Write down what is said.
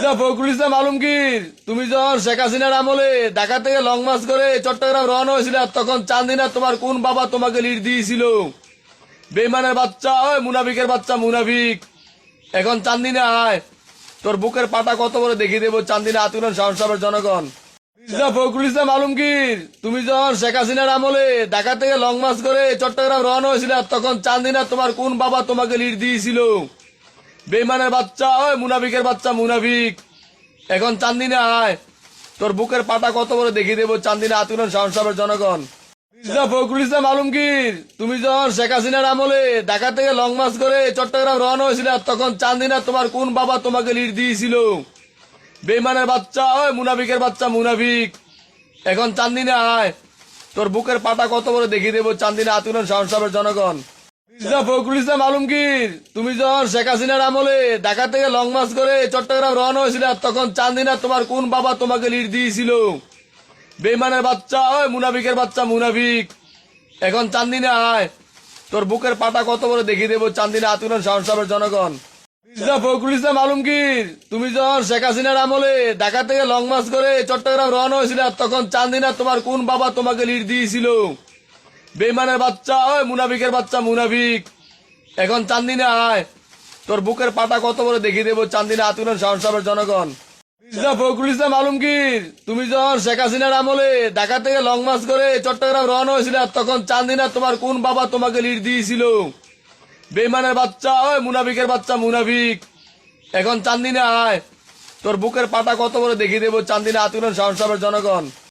মির্জা ফখরুল ইসলাম আলমগীর, তুমি যখন শেখ হাসিনার আমলে ঢাকা থেকে লং মার্চ করে চট্টগ্রাম রওনা হয়েছিল, তখন চান্দিনা তোমার কোন বাবা তোমাকে লিড দিয়েছিল? বেইমানের বাচ্চা ওই মুনাফিকের বাচ্চা মুনাফিক। এখন চান্দিনা আয়। তোর বুকের পাটা কত বড় দেখিয়ে দেবো চান্দিনা আতুলন শাহন জনগণ। মির্জা ফখরুল ইসলাম আলমগীর, তুমি যখন শেখ হাসিনার আমলে ঢাকা থেকে লং মার্চ করে চট্টগ্রাম রওনা হয়েছিল, তখন চান্দিনা তোমার কোন বাবা তোমাকে লিড দিয়েছিল? বেইমানের বাচ্চা, ওই মুনাফিকের বাচ্চা, মুনাফিক। এখন চান্দিনে আয়। তোর বুকের পাটা কত বড় দেখিয়ে দেবো চান্দিনা আতুলন শাহন সাহেবের জনগণ ইসলাম আলমগীর, তুমি যখন শেখ হাসিনার আমলে ঢাকা থেকে লং মার্চ করে চট্টগ্রাম রওনা হয়েছিল, তখন চান্দিনা তোমার কোন বাবা তোমাকে লিড দিয়েছিল? বেইমানের বাচ্চা, ওই মুনাফিকের বাচ্চা, মুনাফিক। এখন চান্দিনা আয়। তোর বুকের পাটা কত বড় দেখিয়ে দেবো চান্দিনা আতুলন শাহন সাহেবের জনগণ। তুমি আমলে লং করে চট্টগ্রাম তখন তোমার কোন বাবা তোমাকে লিড বেইমানের বাচ্চা, ওই মুনাফিকের বাচ্চা মুনাফিক। এখন চান্দিনা আয়। তোর বুকের পাটা কত বড় দেখিয়ে দেবো চান্দিনা আতুলন শাহন জনগণ। মির্জা ফখরুল ইসলাম আলমগীর, তুমি যখন শেখ হাসিনার আমলে ঢাকা থেকে লং মার্চ করে চট্টগ্রাম রওনা হয়েছিল, তখন চান্দিনা তোমার কোন বাবা তোমাকে লিড দিয়েছিল? বেইমানের বাচ্চা, ওই মুনাফিকের বাচ্চা, মুনাফিক। এখন চান্দিনে আয়। তোর বুকের পাটা কত বড় দেখিয়ে দেবো চান্দিনা শাহন সাহেবের জনগণ। মির্জা ফখরুল তুমি যখন শেখ হাসিনার আমলে ঢাকা থেকে লং মার্চ করে চট্টগ্রাম রওনা হয়েছিল, তখন চান্দিনা তোমার কোন বাবা তোমাকে লিড দিয়েছিল? বেইমানের বাচ্চা, ওই মুনাফিকের বাচ্চা, মুনাফিক। এখন চান্দিনা আয়। তোর বুকের পাটা কত বড় দেখিয়ে দেবো চান্দিনা শাহন সাহেবের জনগণ।